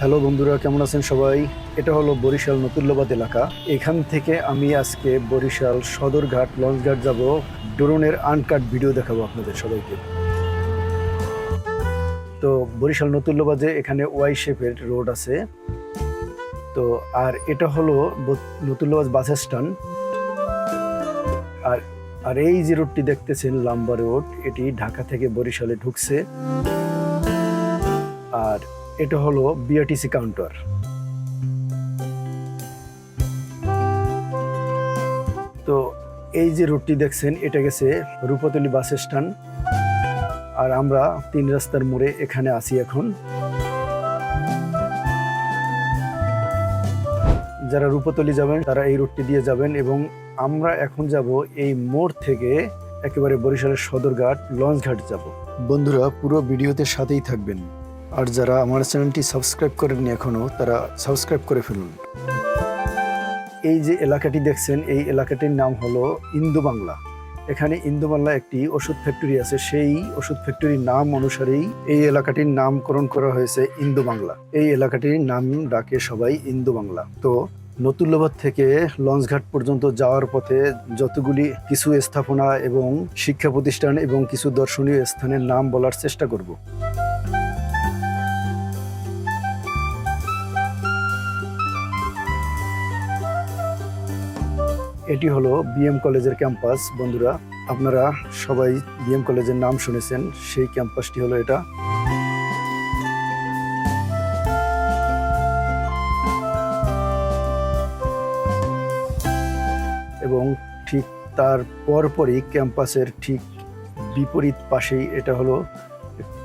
Hello বন্ধুরা, কেমন আছেন সবাই? এটা হলো বরিশাল নতুল্লাবাদ এলাকা। এখান থেকে আমি আজকে বরিশাল সদরঘাট লঞ্চঘাট যাব। ড্রোনের আনকাট ভিডিও দেখাবো আপনাদের সবাইকে। তো বরিশাল নতুল্লাবাদে এখানে ওয়াই শেপের রোড আছে। তো আর এটা হলো নতুল্লাবাদ বাস স্ট্যান্ড। আর আর এই যে রোডটি দেখতেছেন, লাম্বা রোড, এটি ঢাকা থেকে বরিশালে ঢুকছে। এটা হলো বিআরটিসি কাউন্টার তো এই যে রুটটি দেখছেন, এটা গেছে রূপতলি বাস স্ট্যান্ড। আর আমরা তিন রাস্তার মোড়ে এখানে আছি এখন। যারা রূপতলি যাবেন, তারা এই রুটটি দিয়ে যাবেন এবং আমরা এখন যাব এই মোড় থেকে একেবারে বরিশালের সদরঘাট, লঞ্চঘাট যাব। বন্ধুরা, পুরো ভিডিওতে সাথেই থাকবেন। আর যারা আমার চ্যানেলটি সাবস্ক্রাইব করেননি এখনও তারা সাবস্ক্রাইব করে ফেলুন। এই যে এলাকাটি দেখছেন, এই এলাকাটির নাম হলো ইন্দু বাংলা। এখানে ইন্দু বাংলা একটি ওষুধ ফ্যাক্টরি আছে। সেই ওষুধ ফ্যাক্টরির নাম অনুসারেই এই এলাকাটির নামকরণ করা হয়েছে ইন্দু বাংলা। এই এলাকাটির নাম ডাকে সবাই ইন্দু বাংলা। তো নতুল্লাবাদ থেকে লঞ্চঘাট পর্যন্ত যাওয়ার পথে যতগুলি কিছু স্থাপনা এবং শিক্ষা প্রতিষ্ঠান এবং কিছু দর্শনীয় স্থানের নাম বলার চেষ্টা করব। এটি হলো বিএম কলেজের ক্যাম্পাস। বন্ধুরা, আপনারা সবাই বিএম কলেজের নাম শুনেছেন, সেই ক্যাম্পাসটি হলো এটা। এবং ঠিক তার পরপরই ক্যাম্পাসের ঠিক বিপরীত পাশেই এটা হলো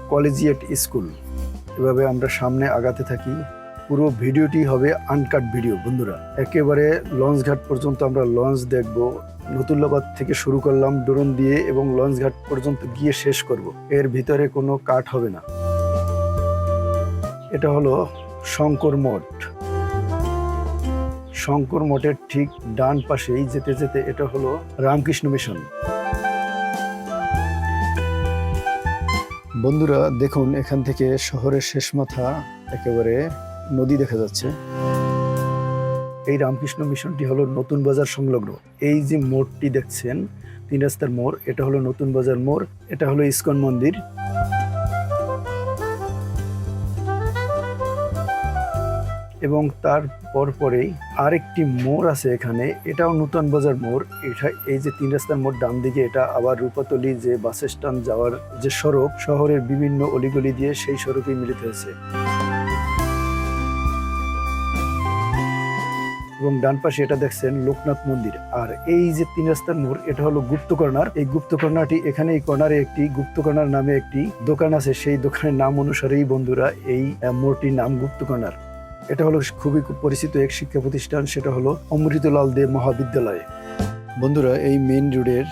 কলেজিয়েট স্কুল। এভাবে আমরা সামনে আগাতে থাকি। পুরো ভিডিওটি হবে আনকাট ভিডিও বন্ধুরা। একেবারে লঞ্চ ঘাট পর্যন্ত আমরা লঞ্চ দেখব। নতুল্লাবাদ থেকে শুরু করলাম ড্রোন দিয়ে, এবং লঞ্চ ঘাট পর্যন্ত গিয়ে শেষ করব। এর ভিতরে কোনো কাট হবে না। এটা হলো শঙ্কর মঠ। শঙ্কর মঠের ঠিক ডান পাশেই যেতে যেতে এটা হলো রামকৃষ্ণ মিশন বন্ধুরা, দেখুন, এখান থেকে শহরের শেষ মাথা একেবারে নদী দেখা যাচ্ছে। এই রামকৃষ্ণ মিশনটি হলো নতুন বাজার সংলগ্ন। এই যে মোড়টি দেখছেন, তিন রাস্তার মোড়, এটা হলো নতুন বাজার মোড়, এটা হলো ইস্কন মন্দির। এবং তার পরপরেই আরেকটি মোড় আছে এখানে, এটাও নতুন বাজার মোড়। এটা এই যে তিন রাস্তার মোড়, ডান দিকে এটা আবার রূপাতলি যে বাস স্ট্যান্ড যাওয়ার যে সড়ক, শহরের বিভিন্ন অলিগলি দিয়ে সেই সড়কেই মিলিত হয়েছে। এবং ডান পাশে এটা দেখছেন লোকনাথ মন্দির। আর এই যে তিন রাস্তার মোড়, এটা হলো গুপ্ত কর্নার। এই গুপ্ত কর্নারটি এখানে এই কর্নারে একটি, গুপ্ত কর্নার নামে একটি দোকান আছে। সেই দোকানের নাম অনুসারেই বন্ধুরা এই মোড়টির নাম গুপ্ত কর্নার। এটা হলো খুবই পরিচিত এক শিক্ষা প্রতিষ্ঠান, সেটা হলো অমৃতলাল দে মহাবিদ্যালয়। বন্ধুরা, এই মেইন রোডের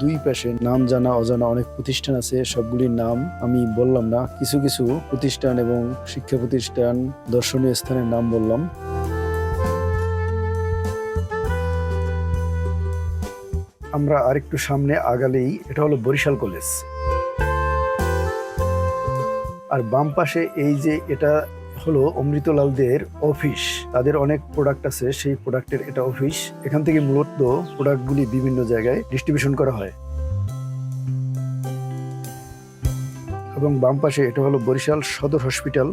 দুই পাশে নাম জানা, অজানা অনেক প্রতিষ্ঠান আছে। সবগুলির নাম আমি বললাম না, কিছু কিছু প্রতিষ্ঠান এবং শিক্ষা প্রতিষ্ঠান দর্শনীয় স্থানের নাম বললাম। আমরা আরেকটু সামনে আগালেই, এটা হলো বরিশাল কলেজ। আর বাম পাশে এই যে এটা হলো অমৃতলালদের অফিস, তাদের অনেক প্রোডাক্ট আছে, সেই প্রোডাক্টের এটা অফিস। এখান থেকে মূলত প্রোডাক্টগুলি বিভিন্ন জায়গায় ডিস্ট্রিবিউশন করা হয়। এবং বাম পাশে এটা হলো বরিশাল সদর হসপিটাল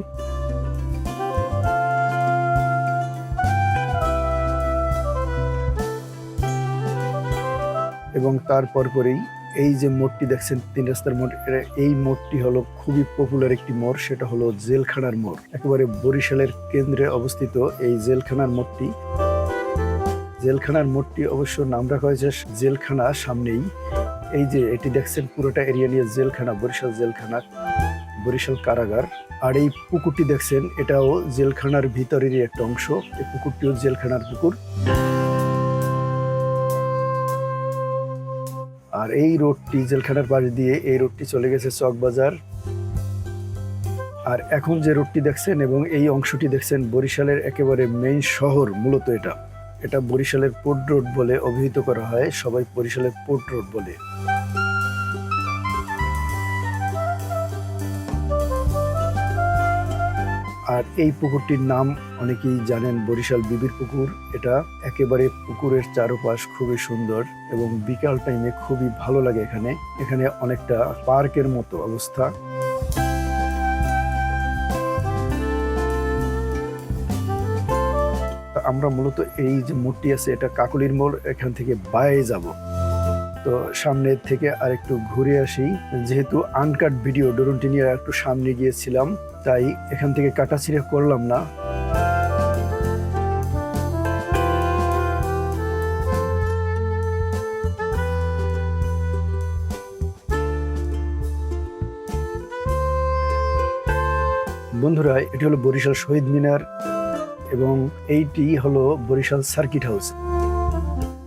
এবং তারপর পরেই এই যে মোড়টি দেখছেন, তিন রাস্তার মোড় এই মোড়টি হলো খুবই পপুলার একটি মোড় সেটা হলো জেলখানার মোড় একেবারে বরিশালের কেন্দ্রে অবস্থিত এই জেলখানার মোড়টি জেলখানার মোড়টি অবশ্য নাম রাখা হয়েছে জেলখানা সামনেই। এই যে এটি দেখছেন, পুরোটা এরিয়া নিয়ে জেলখানা, বরিশাল জেলখানা, বরিশাল কারাগার। আর এই পুকুরটি দেখছেন, এটাও জেলখানার ভিতরেরই একটা অংশ। এই পুকুরটিও জেলখানার পুকুর। আর এই রোডটি জেলখানার পাশ দিয়ে এই রোডটি চলে গেছে চকবাজার। আর এখন যে রোডটি দেখছেন এবং এই অংশটি দেখছেন, বরিশালের একেবারে মেইন শহর মূলত এটা। এটা বরিশালের পোর্ট রোড বলে অভিহিত করা হয়, সবাই বরিশালের পোর্ট রোড বলে। আর এই পুকুরটির নাম অনেকেই জানেন বরিশাল বিবির পুকুর। এটা একেবারে পুকুরের চারপাশ খুবই সুন্দর এবং বিকাল টাইমে খুবই ভালো লাগে এখানে। এখানে অনেকটা পার্কের মতো অবস্থা। আমরা মূলত এই যে মোড়টি আছে, এটা কাকলির মোড়, এখান থেকে বায়ে যাব। তো সামনে থেকে আরেকটু ঘুরে আসি। যেহেতু আনকাট ভিডিও ডরুনটি নিয়ে একটু সামনে গিয়েছিলাম। তাই এখান থেকে কাটাছিড়ে করলাম না। বন্ধুরা, এটি হলো বরিশাল শহীদ মিনার এবং এইটি হলো বরিশাল সার্কিট হাউস।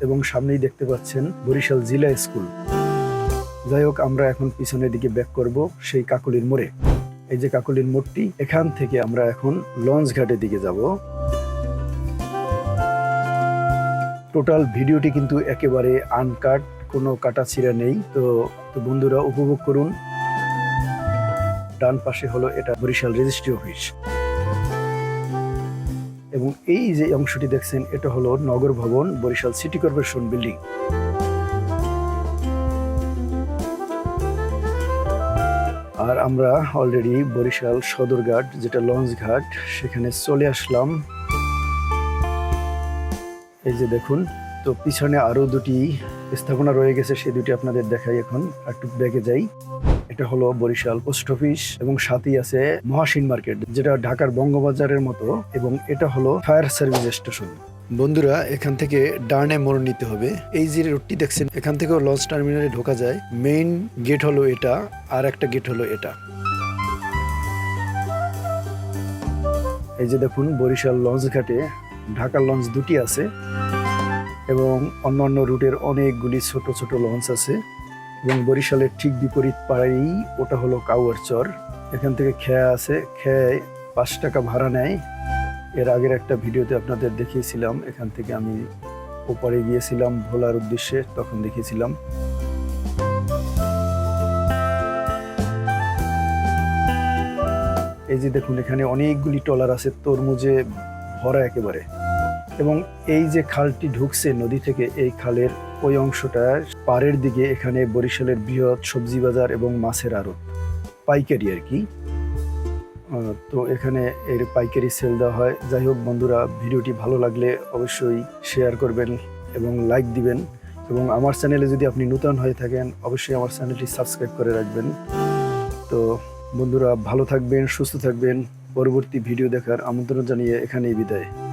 এবং সামনেই দেখতে পাচ্ছেন বরিশাল জিলা স্কুল। যাই হোক, আমরা এখন পিছনের দিকে ব্যাক করব সেই কাকলির মোড়ে। এই যে কাকলির মোড়টি এখান থেকে আমরা এখন লঞ্চ ঘাটের দিকে যাব। টোটাল ভিডিওটি কিন্তু একেবারে আনকাট কোনো কাটাছিড়া নেই। তো তো বন্ধুরা, উপভোগ করুন। ডান পাশে হলো এটা বরিশাল রেজিস্ট্রি অফিস। এবং এই যে অংশটি দেখছেন, এটা হলো Nagar Bhaban, Barishal city corporation building. আর আমরা অলরেডি বরিশাল সদরঘাট, যেটা লঞ্চ ঘাট সেখানে চলে আসলাম। এই যে দেখুন, তো পিছনে আরও দুটি স্থাপনা রয়ে গেছে সেই দুটি আপনাদের দেখাই এখন একটু ব্যাগে যাই। এটা হলো বরিশাল পোস্ট অফিস এবং সাথেই আছে মহাসিন মার্কেট, যেটা ঢাকার বঙ্গবাজারের মতো, এবং এটা হলো ফায়ার সার্ভিস স্টেশন। বন্ধুরা, এখান থেকে ডার্নে মোড় নিতে হবে। এই যে রোডটি দেখছেন, এখান থেকেও লঞ্চ টার্মিনালে ঢোকা যায়। মেইন গেট হলো এটা, আর একটা গেট হলো এটা। এই যে দেখুন, বরিশাল লঞ্চ ঘাটে, ঢাকার লঞ্চ দুটি আছে, এবং অন্যান্য রুটের অনেকগুলি ছোট ছোট লঞ্চ আছে। এবং বরিশালের ঠিক বিপরীত পাড়াই, ওটা হলো কাউয়ার চর। এখান থেকে খেয়া আছে, খেয়ায় পাঁচ টাকা ভাড়া নেয়। এর আগের একটা ভিডিওতে আপনাদের দেখিয়েছিলাম, এখান থেকে আমি ওপারে গিয়েছিলাম ভোলার উদ্দেশ্যে, তখন দেখিয়েছিলাম। এই যে দেখুন, এখানে অনেকগুলি টলার আছে, তরমুজে ভরা একেবারে। এবং এই যে খালটি ঢুকছে নদী থেকে, এই খালের ওই অংশটা পাড়ের দিকে, এখানে বরিশালের বৃহৎ সবজি বাজার এবং মাছের আড়ত। পাইকারি আর কি। তো এখানে এর পাইকারি সেল দেওয়া হয়। যাই হোক বন্ধুরা, ভিডিওটি ভালো লাগলে অবশ্যই শেয়ার করবেন এবং লাইক দিবেন। এবং আমার চ্যানেলে যদি আপনি নূতন হয়ে থাকেন, অবশ্যই আমার চ্যানেলটি সাবস্ক্রাইব করে রাখবেন। তো বন্ধুরা, ভালো থাকবেন, সুস্থ থাকবেন। পরবর্তী ভিডিও দেখার আমন্ত্রণ জানিয়ে এখানেই বিদায়।